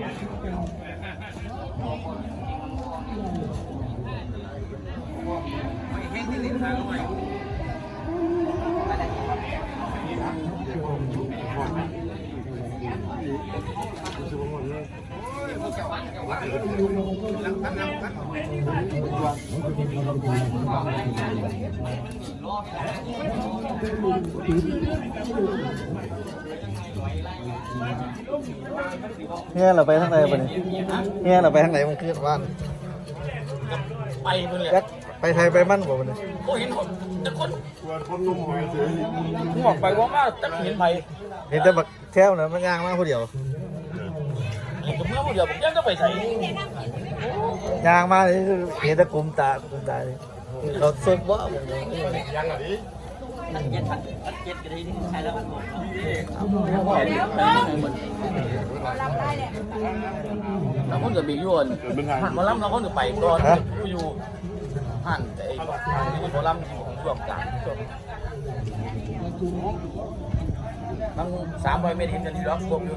ไม่ให้ที่ลิ้นทางหน่อยอะไรครับ เฮียเราไปทางไหนปะเนี่ยเฮียเราไปทางไหนมันขึ้นบ้านไปเพื่อนเลยแจ็คไปไทยไปมั่นบ่ปะเนี่ยโอ้เห็นคนแต่คนตัวคนนุ่มหอยเฉยผมบอกไปว่ามาจะเห็นไปเห็นแต่บักแท้วนะมันย่างมากผู้เดียว เห็นกับเมื่อคนเดียวผมยังก็ไปใส่ย่างมากนี่คือเห็นแต่กลุ่มตากลุ่มตาเลยเขาซบว่าผมเลยยังอะดิตัดเย็ดตัดเย็ดกันได้ที่ใช้แล้วมันหมดแล้วคนกับบียวนหันมาล้ำแล้วคนกับไปก่อนอยู่อยู่หันไอ้ที่มันล้ำที่ของช่วงกลางช่วงทั้งสามร้อยเมตรเห็นกันที่ล็อกกลมอยู่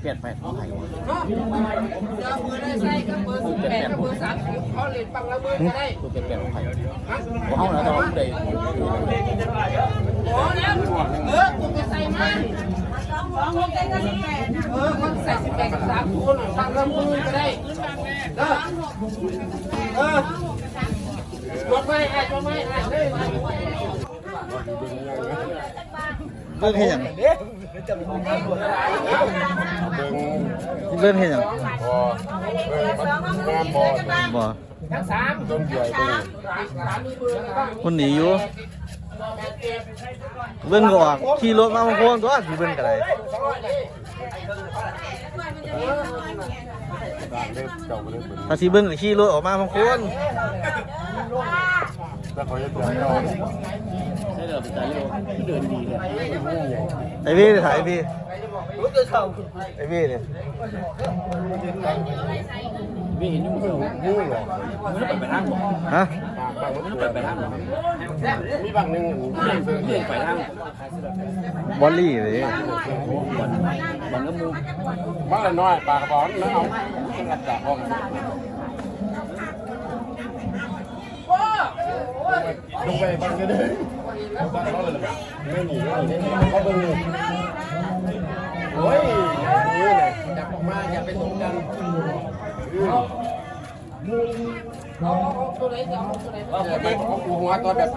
เปลี่ยนไปเอาไข่มือร์ได้ใส่ก็เบอร์สิบแปดก็เบอร์สามสิบเขาเล่นปังละเบอร์ก็ได้ตัวเปลี่ยนเปลี่ยนเอาไข่ผมเอาแล้วแต่ว่าได้โอ้แล้วเออกูจะใส่มันเออเขาใส่สิบแปดกับสามคนปังละมือร์ก็ได้เออ เออจดไว้ไอ้จดไว้ไอ้เฮ้ยมาเบิ่งเห็นย่างเบิ่งเบิ่งเห็นย่างเบิ่งงามบอดบ่ทั้งสามต้นใหญ่ตัวนี้สามมีเบอร์บ้างคนหนีอยู่เบิ่งก็ออกขี่รถมาบางคนตัวสิเบิ่งกันเลย ด่างเล็บเก่าเล็บเหมือนถ้าสิเบิ่งก็ขี่รถออกมาบางคนถ้าเขาจะเดินเข้า ใช่เดินไปใจโลเดินดีเลยไอ้พี่ถ่ายไอ้พี่ไอ้พี่เนี่ยวิ่งเห็นยุ่งเรื่องงูหรอมันไปไปทางหรอฮะบางมันบางไปไปทางหรอมีบางหนึ่งเรื่องเรื่องไปทางบอลลี่เลยวันวันก็มูบ้างละน้อยปลากระบอกแล้วเอากระดาษห้อง ลงไปบ้างก็ได้บ้างเขาเลยไม่หนีไม่หนีเขาเบิ่งโอ้ยนี่เลยจับออกมาอย่าไปตรงกันตัวไหนจะเอาตัวไหนอย่าไปเขาปูหัวตัวแบบ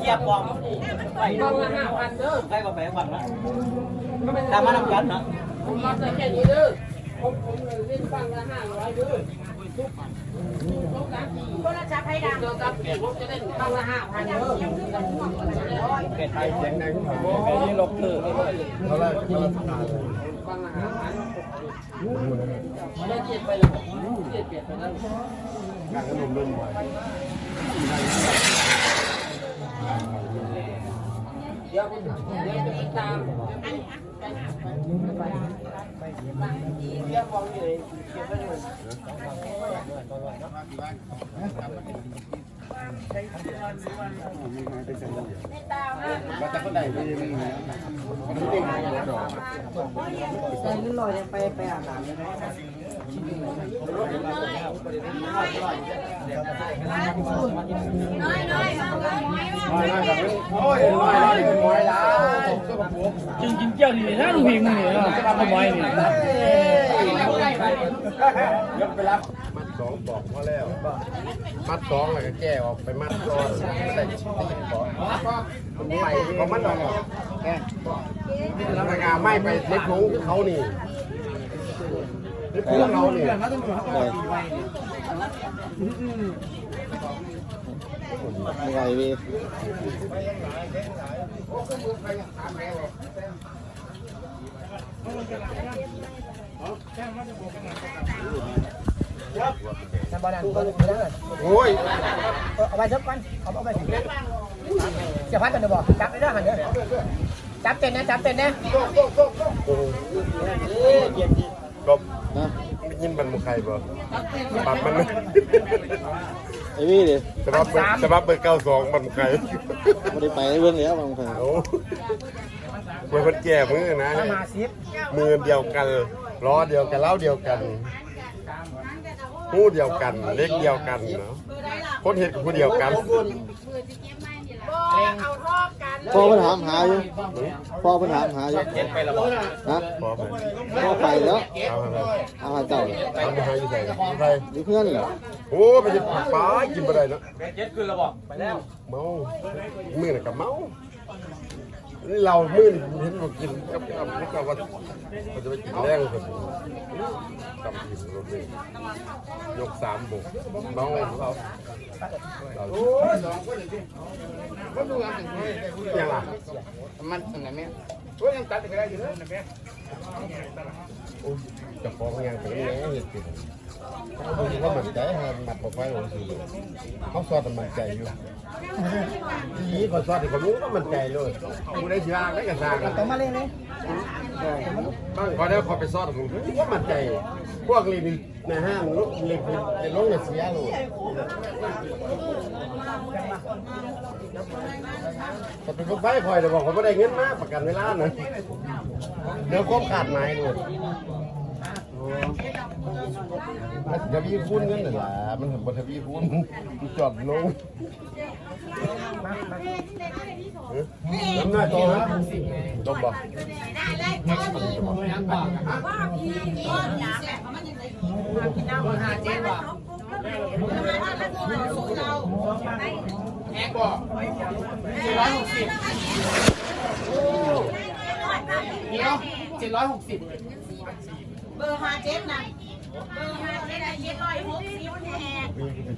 เหยียบบอกไปปังละห้าพันเด้อไปก็ไปฝั่งนะตามาทำกันนะผมรับได้แค่นี้เด้อผมผมเล่นปังละห้าร้อยเด้อ ทุกทุกการที่คนละจับให้ดังเราจะเปลี่ยนผมจะได้ปังละห้าพันเด้อเปลี่ยนไปเสียงดังไปยี่ลบเธอเขาเลยเขาเลยปังละห้าพันไม่ได้เปลี่ยนไปเลยเปลี่ยนเปลี่ยนไปแล้วการขนมเริ่มไหว เดี๋ยวผมเดี๋ยวจะติดตามเรียกฟังอยู่เลยเก็บไว้เลยมาจากคนใดไปยังไงนี่เด็กดอกใส่นิน่อยไปไปอาบน้ำได้ไหมน้อยน้อยเอาไว้ไว้ว่าน้อยน้อ จริงกินเจ้าดีนะลุงพิงมึงเนี่ยจะทำไมเนี่ยยกไปรับมัดสองบอกพอแล้ว มัดสองแล้วก็แก้ออกไปมัดก่อนใส่ชิ้นตีก่อนไปก็มัดออกแก้แล้วงาไม่ไปเล็บหนูเขานี่ เล็บหนูเรานี่ไม่ไหวเว้ยโอ้ยเอาไปสักวันเอาไปสิเสียพัดกันเดี๋ยวบอกจับได้ด้วยหันเด้อจับเต็นนะจับเต็นนะกบไม่ ยินมันมุใครบ่ปรับมันนะไอ้วี่ดิฉบับเปิดฉบับเปิดเก้าสองมันมุใครไม่ได้ไปเบื้องแล้วบางคนโอ้เมื่อคนแก่มือนะมาหาซิปมือเดียวกันล้อเดียวกันเล้าเดียวกันหูเดียวกัน เล็กเดียวกันเนาะคนเห็ดกับผู้เดียวกัน เอาทอบกันพ่อเพิ่นถามหาอยู่พ่อเพิ่นถามหาอยู่เจ็ดไปแล้วบ่ฮะพอไหมพ่อไปแล้วเอาไปเอาหาเจ้าเอาไปให้อยู่ไหนอยู่ไทยอยู่เพื่อนเหรอโอ้ไปจะป้ากินบ่ได้เนาะเจ็ดขึ้นแล้วบ่ไปแล้วเมามือน่ะกับเมานี่ เรามื่นเห็นว่ากินกับกับกับว่าเขาจะไปกินแรงคนกับกินรถนี่ยกสามบุกเมาเราเราอย่างล่ะมันอันไหนแม่โอ้ยยังตัดกันได้อยู่นะแม่ย จะฟ้องยังถึงแม่เห็ดกินเขาดูเขามั่นใจฮะมัดบอกไว้โอ้สิเขาสอดแต่มั่นใจอยู่ทีเขาสอดที่เขารู้ก็มั่นใจเลยกูได้ชีวางได้กับสร้างต่องมาเลยเลยบ้งพอได้พอไปสอดผมก็มั่นใจ พวกรีบในห้างลุกรีบเป็นลงในเสียเลยแต่เป็นคนไฟคอยแต่บอกเขาไม่ได้เงินมากประกันเวลานะเดี๋ยวก็ขาดหมายเลย มันทวีคูณเงินน่ะล่ะมันบทวีคูณมันจอดลงน้ำหน้าโตนะต้องบอกได้เลยว่าพี่ก้อหนาแหละมันยังไงพี่น้ำหาเจ๊ว่ะสู้เราแอกบอกสี่ร้อยหกสิบเดี๋ยวเจ็ดร้อยหกสิบ เบอร์หาเจ๊นะเบอร์หาเจ๊ได้เจ็ดร้อยหกสิบแหก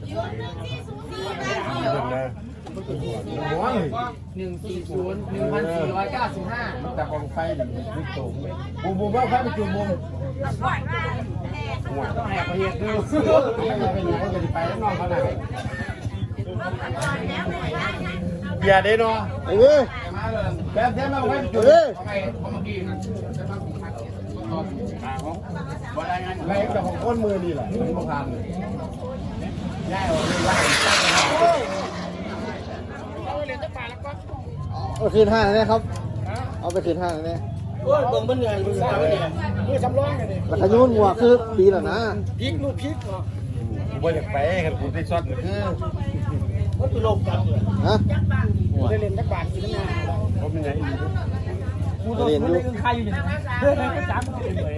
ยืนหนึ่งที่ศูนย์สี่ได้เดียวร้อนหนึ่งสี่ศูนย์หนึ่งพันสี่ร้อยเก้าสิบห้าแต่กองไฟนี่สูงบูมบูมว่าไฟมันจุ่มบูมก่อนว่าแหกต้องแหกประเทศดูเป็นยังไงจะไปนอนเขาไหนอย่าได้เนาะไอ้วี่แบบนี้เราไฟจุ่มเอ้ยไปเขามากิน ไรกับของก้นมือนี่แหละมันประพันธ์เอาคืนห้างเลยครับ เอาไปคืนห้างเลยโอ้ยเบิ่งมันเหนื่อยมึงสาวเนี่ยมือสำรองกันดิแล้วขยุนหัวคือปีแล้วนะพริกลูกพริกเนาะกูไม่อยากไปกันกูที่ช็อตคือมันตุลงกันเลยฮะได้เล่นทักบาทกินน้ำงานเขาเป็นไงกูโดนกู เล่นใครอยู่เนี่ยเฮ้ยก็สามคนเลย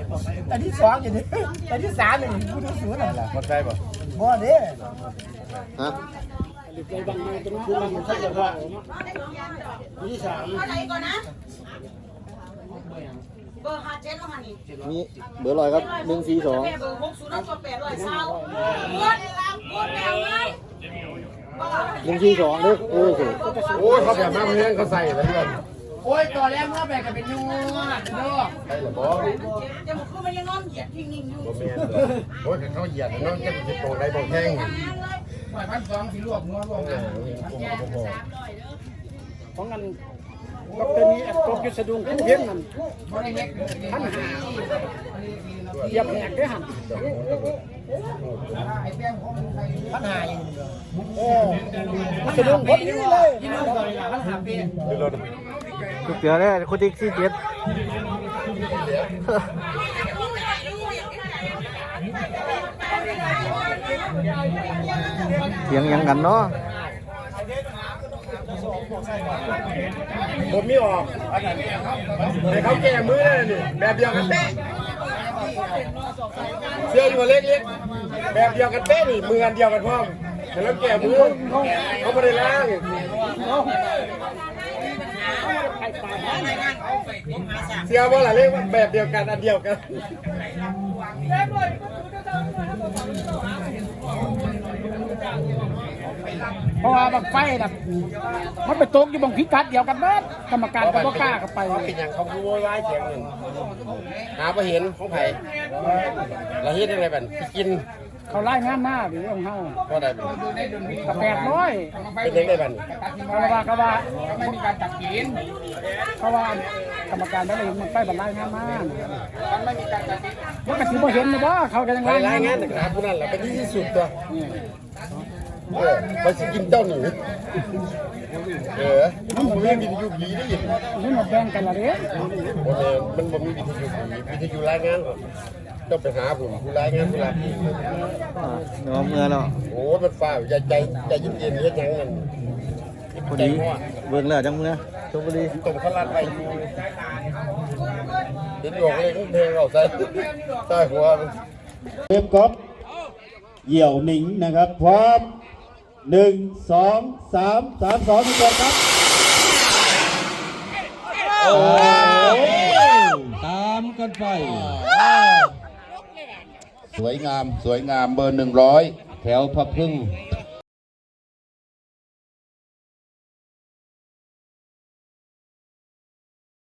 แต่ที่สองอยู่นี่แต่ที่สามนี่กูดูสูงหน่อยละเข้าใจป่ะบ่เด้ฮะใจบังมันจะมันคือมันใช่จะว่าที่สามเท่าไรก่อนนะเบอร์หาเจ๊ต้องหันนี่มีเบอร์ลอยครับหนึ่งสี่สองเบอร์หกศูนย์ตัวแปดร้อยเศร้าหมดหมดแล้วไงหนึ่งสี่สองเด้อโอ้โหโอ้เขาแบบน้ำเลี้ยงเขาใส่อะไรเงี้ย โอ้ยตัวแรกเมื่อแบ่งกันเป็นยูนเด้อใช่หรอบอกจะบอกคือมันยังนอนเหยียดพิงนิ่งอยู่โมเมนโอ้ยเขาเหยียดน้องจะจะโตได้บอกแห้งปล่อยพันสองสีลวกนัวรวมกันของกันก็เป็นนี้ตกอยู่สะดุ้งผู้เพี้ยนนั่นท่านหาเหยียบแหกได้หันท่านหาอยู่เออสะดุ้งพอดีเลยที่นู่นเลยพันหาปีดูรถ ทุกเดือนเลยคนที่สี่เจ็ดเถียงยังกันเนาะผมไม่ออกแต่เขาแก่มือเลยนี่แบบเดียวกันเป๊ะเสื้ออยู่เล็กๆแบบเดียวกันเป๊ะนี่มืออันเดียวกันพ่อมแต่แล้วแก่มือเขาไม่ได้ล้าง เสียว่าอะไรเรียกว่าแบบเดียวกันอันเดียวกันเพราะว่าบางไฟน่ะมันไปตกอยู่บางพิกัดเดียวกันเบิดกรรมการก็บ่กล้าเข้าไปเขาเป็นอย่างเขาโวยวายเสียงหนึ่งหาไปเห็นของไผ่เราเฮ็ดได้ไรบันไปกิน เขาไล่งานหน้าหรือของเฮาก็ได้บันก็แปดร้อยเป็นยังไงบันเขาว่าเขาว่าไม่มีการตักกินเขาว่ากรรมการได้เลยมันไปบรรลัยงานมามันไม่มีการตักกินมันก็สิบ่เห็นเลยว่าเขากำลังไปรายรายงางานนแต่ขาผู้นั้นแหละเป็นที่สุดตัวเออไปสิกินเจ้าหนูเออมันบ่มีวิทยุผีได้ยินนี่มาแบ่งกันละเด้โอเคมันบ่มีวิทยุผีวิทยุรายงาน ต้องไปหาผมผู้รายงานผู้รับอ่าเนาะเมื่อเนาะโอ้มันฟ้าใจใจใจเย็นๆเฮ็ดหยังนั่นพอดีเบิ่งแล้วจังเมื่อชลบุรีตรงเขาลัดไปอยู่เห็นบอกเลยเพลงเอาใส่ใส่หัวเวฟก๊อฟเหี่ยวหนิงนะครับ พร้อมหนึ่งสองสามสามสองทุกคนครับโอ้ ตามกันไป สวยงาม สวยงามเบอร์หนึ่งร้อยแถวพระพึ่ง